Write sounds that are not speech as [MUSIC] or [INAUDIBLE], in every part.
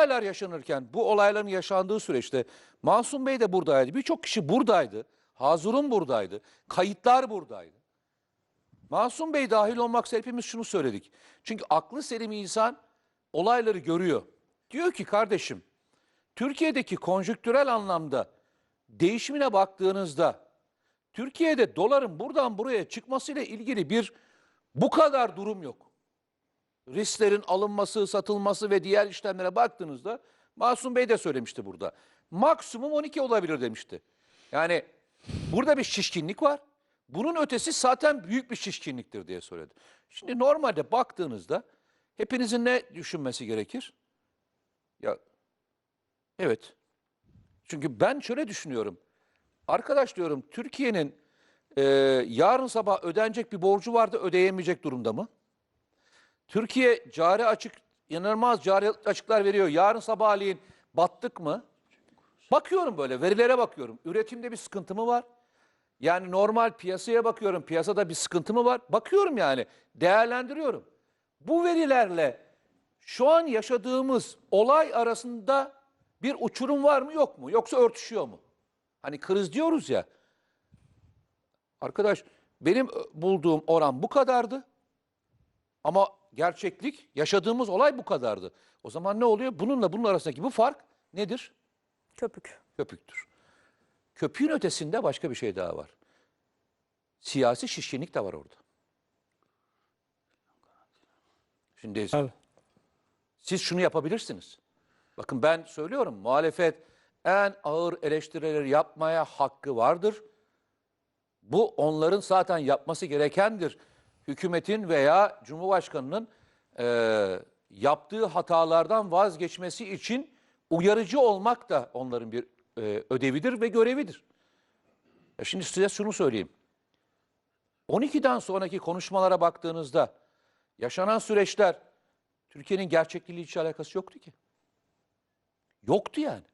olaylar yaşanırken, bu olayların yaşandığı süreçte Masum Bey de buradaydı. Birçok kişi buradaydı. Hazurun buradaydı. Kayıtlar buradaydı. Masum Bey dahil olmak üzere hepimiz şunu söyledik. Çünkü aklı selim insan olayları görüyor. Diyor ki kardeşim, Türkiye'deki konjüktürel anlamda değişimine baktığınızda Türkiye'de doların buradan buraya çıkmasıyla ilgili bir bu kadar durum yok. Risklerin alınması, satılması ve diğer işlemlere baktığınızda Masum Bey de söylemişti burada. Maksimum 12 olabilir demişti. Yani burada bir şişkinlik var. Bunun ötesi zaten büyük bir şişkinliktir diye söyledi. Şimdi normalde baktığınızda hepinizin ne düşünmesi gerekir? Ya evet. Çünkü ben şöyle düşünüyorum. Arkadaş diyorum Türkiye'nin e, yarın sabah ödenecek bir borcu vardı ödeyemeyecek durumda mı? Türkiye cari açık inanılmaz cari açıklar veriyor. Yarın sabahleyin battık mı? Bakıyorum böyle verilere bakıyorum. Üretimde bir sıkıntı mı var? Yani normal piyasaya bakıyorum. Piyasada bir sıkıntı mı var? Bakıyorum yani. Değerlendiriyorum. Bu verilerle şu an yaşadığımız olay arasında bir uçurum var mı yok mu? Yoksa örtüşüyor mu? Hani kriz diyoruz ya. Arkadaş benim bulduğum oran bu kadardı. Ama gerçeklik yaşadığımız olay bu kadardı. O zaman ne oluyor? Bununla bunun arasındaki bu fark nedir? Köpük. Köpüktür. Köpüğün ötesinde başka bir şey daha var. Siyasi şişkinlik de var orada. Şimdi Evet. siz şunu yapabilirsiniz. Bakın ben söylüyorum muhalefet en ağır eleştirileri yapmaya hakkı vardır. Bu onların zaten yapması gerekendir. Hükümetin veya Cumhurbaşkanı'nın eee, yaptığı hatalardan vazgeçmesi için uyarıcı olmak da onların bir eee, ödevidir ve görevidir. Ya şimdi size şunu söyleyeyim. 12'den sonraki konuşmalara baktığınızda yaşanan süreçler Türkiye'nin gerçekliğiyle hiç alakası yoktu ki. Yoktu yani.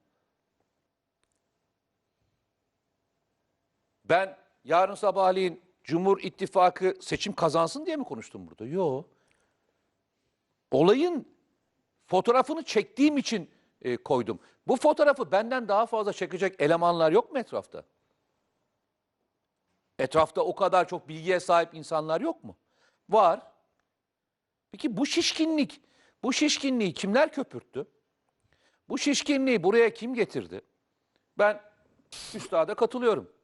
Ben yarın sabahleyin Cumhur İttifakı seçim kazansın diye mi konuştum burada? Yok. Olayın fotoğrafını çektiğim için e, koydum. Bu fotoğrafı benden daha fazla çekecek elemanlar yok mu etrafta? Etrafta o kadar çok bilgiye sahip insanlar yok mu? Var. Peki bu şişkinlik, bu şişkinliği kimler köpürttü? Bu şişkinliği buraya kim getirdi? Ben üstada katılıyorum.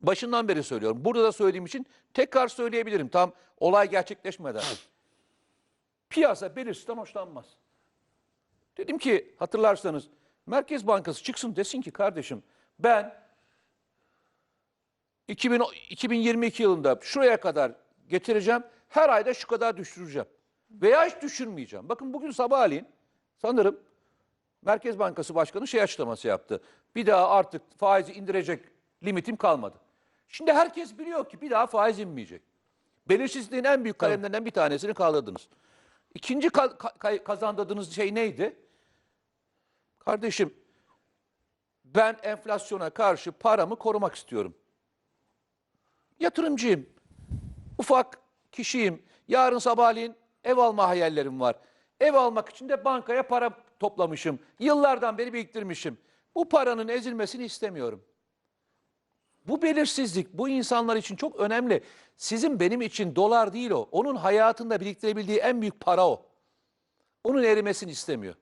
Başından beri söylüyorum. Burada da söylediğim için tekrar söyleyebilirim. Tam olay gerçekleşmeden. Piyasa belirsizden hoşlanmaz. Dedim ki hatırlarsanız Merkez Bankası çıksın desin ki kardeşim ben 2000, 2022 yılında şuraya kadar getireceğim. Her ayda şu kadar düşüreceğim. Veya hiç düşürmeyeceğim. Bakın bugün sabahleyin sanırım Merkez Bankası Başkanı şey açıklaması yaptı. Bir daha artık faizi indirecek limitim kalmadı. Şimdi herkes biliyor ki bir daha faiz inmeyecek. Belirsizliğin en büyük kalemlerinden bir tanesini kaldırdınız. İkinci ka- ka- kazandırdığınız şey neydi? Kardeşim ben enflasyona karşı paramı korumak istiyorum. Yatırımcıyım. Ufak kişiyim. Yarın sabahleyin ev alma hayallerim var. Ev almak için de bankaya para toplamışım. Yıllardan beri biriktirmişim. Bu paranın ezilmesini istemiyorum. Bu belirsizlik bu insanlar için çok önemli. Sizin benim için dolar değil o. Onun hayatında biriktirebildiği en büyük para o. Onun erimesini istemiyor.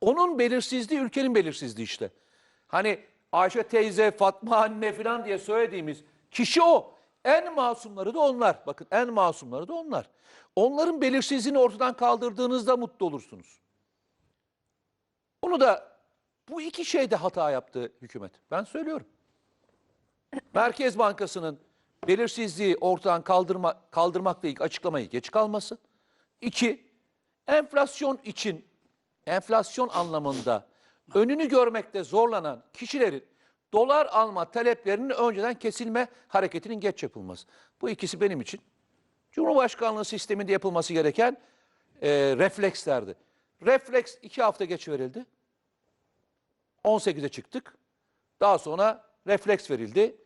Onun belirsizliği ülkenin belirsizliği işte. Hani Ayşe teyze, Fatma anne falan diye söylediğimiz kişi o. En masumları da onlar. Bakın en masumları da onlar. Onların belirsizliğini ortadan kaldırdığınızda mutlu olursunuz. Onu da bu iki şeyde hata yaptı hükümet. Ben söylüyorum. Merkez Bankası'nın belirsizliği ortadan kaldırma, kaldırmakla ilgili açıklamayı geç kalması. İki, enflasyon için, enflasyon anlamında önünü görmekte zorlanan kişilerin dolar alma taleplerinin önceden kesilme hareketinin geç yapılması. Bu ikisi benim için Cumhurbaşkanlığı sisteminde yapılması gereken e, reflekslerdi. Refleks iki hafta geç verildi. 18'e çıktık. Daha sonra refleks verildi.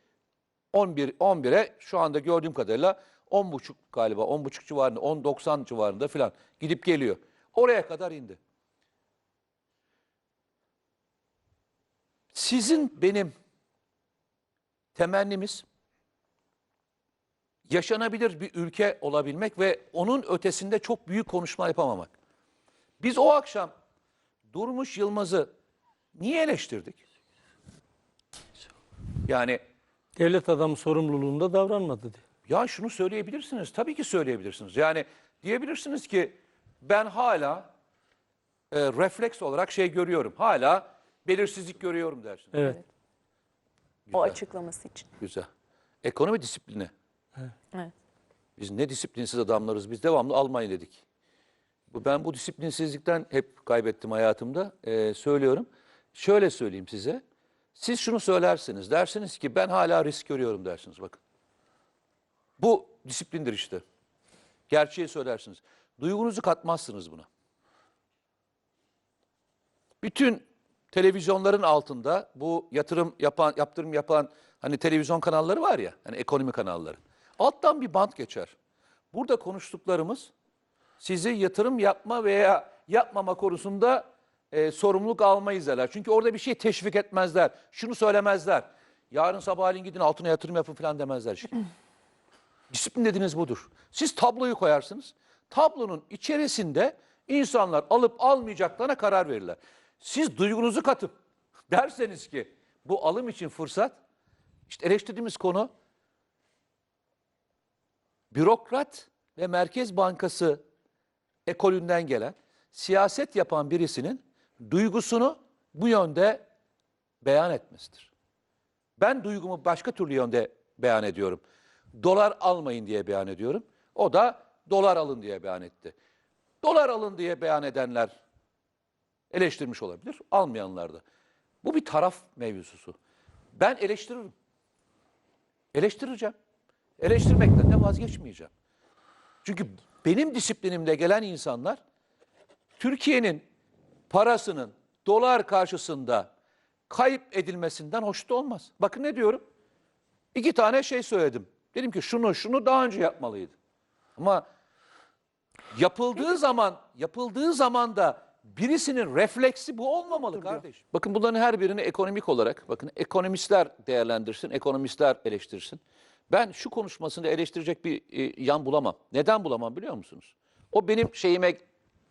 11 11'e şu anda gördüğüm kadarıyla 10.5 galiba 10.5 civarında 10.90 civarında filan gidip geliyor. Oraya kadar indi. Sizin benim temennimiz yaşanabilir bir ülke olabilmek ve onun ötesinde çok büyük konuşma yapamamak. Biz o akşam Durmuş Yılmaz'ı niye eleştirdik? Yani Devlet adamı sorumluluğunda davranmadı diye. ya şunu söyleyebilirsiniz. Tabii ki söyleyebilirsiniz. Yani diyebilirsiniz ki ben hala e, refleks olarak şey görüyorum. Hala belirsizlik görüyorum dersiniz. Evet. O açıklaması için. Güzel. Ekonomi disiplini. Evet. Biz ne disiplinsiz adamlarız. Biz devamlı Almanya dedik. Bu ben bu disiplinsizlikten hep kaybettim hayatımda. Ee, söylüyorum. Şöyle söyleyeyim size. Siz şunu söylersiniz. Dersiniz ki ben hala risk görüyorum dersiniz. Bakın. Bu disiplindir işte. Gerçeği söylersiniz. Duygunuzu katmazsınız buna. Bütün televizyonların altında bu yatırım yapan, yaptırım yapan hani televizyon kanalları var ya, hani ekonomi kanalları. Alttan bir bant geçer. Burada konuştuklarımız sizi yatırım yapma veya yapmama konusunda e, sorumluluk almayız derler. Çünkü orada bir şey teşvik etmezler. Şunu söylemezler. Yarın sabahleyin gidin altına yatırım yapın falan demezler. Hiç. [LAUGHS] Disiplin dediğiniz budur. Siz tabloyu koyarsınız. Tablonun içerisinde insanlar alıp almayacaklarına karar verirler. Siz duygunuzu katıp [LAUGHS] derseniz ki bu alım için fırsat, işte eleştirdiğimiz konu bürokrat ve Merkez Bankası ekolünden gelen siyaset yapan birisinin duygusunu bu yönde beyan etmesidir. Ben duygumu başka türlü yönde beyan ediyorum. Dolar almayın diye beyan ediyorum. O da dolar alın diye beyan etti. Dolar alın diye beyan edenler eleştirmiş olabilir, almayanlar da. Bu bir taraf mevzusu. Ben eleştiririm. Eleştireceğim. Eleştirmekten de vazgeçmeyeceğim. Çünkü benim disiplinimde gelen insanlar Türkiye'nin parasının dolar karşısında kayıp edilmesinden hoşnut olmaz. Bakın ne diyorum? İki tane şey söyledim. Dedim ki şunu şunu daha önce yapmalıydı. Ama yapıldığı zaman yapıldığı zaman da birisinin refleksi bu olmamalı kardeş. Bakın bunların her birini ekonomik olarak bakın ekonomistler değerlendirsin, ekonomistler eleştirsin. Ben şu konuşmasını eleştirecek bir e, yan bulamam. Neden bulamam biliyor musunuz? O benim şeyime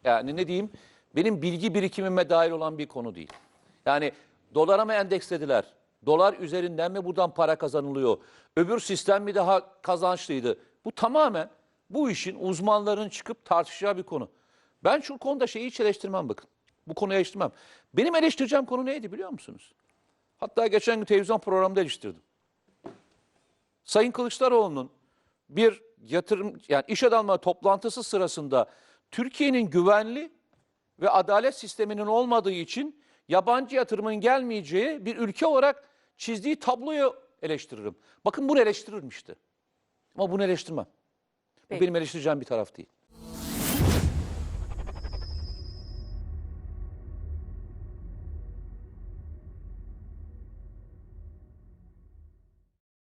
yani ne diyeyim? Benim bilgi birikimime dair olan bir konu değil. Yani dolara mı endekslediler? Dolar üzerinden mi buradan para kazanılıyor? Öbür sistem mi daha kazançlıydı? Bu tamamen bu işin uzmanların çıkıp tartışacağı bir konu. Ben şu konuda şeyi hiç eleştirmem bakın. Bu konuyu eleştirmem. Benim eleştireceğim konu neydi biliyor musunuz? Hatta geçen gün televizyon programında eleştirdim. Sayın Kılıçdaroğlu'nun bir yatırım yani iş adamları toplantısı sırasında Türkiye'nin güvenli ve adalet sisteminin olmadığı için yabancı yatırımın gelmeyeceği bir ülke olarak çizdiği tabloyu eleştiririm. Bakın bunu eleştiririm işte. Ama bunu eleştirmem. Bu Peki. benim eleştireceğim bir taraf değil.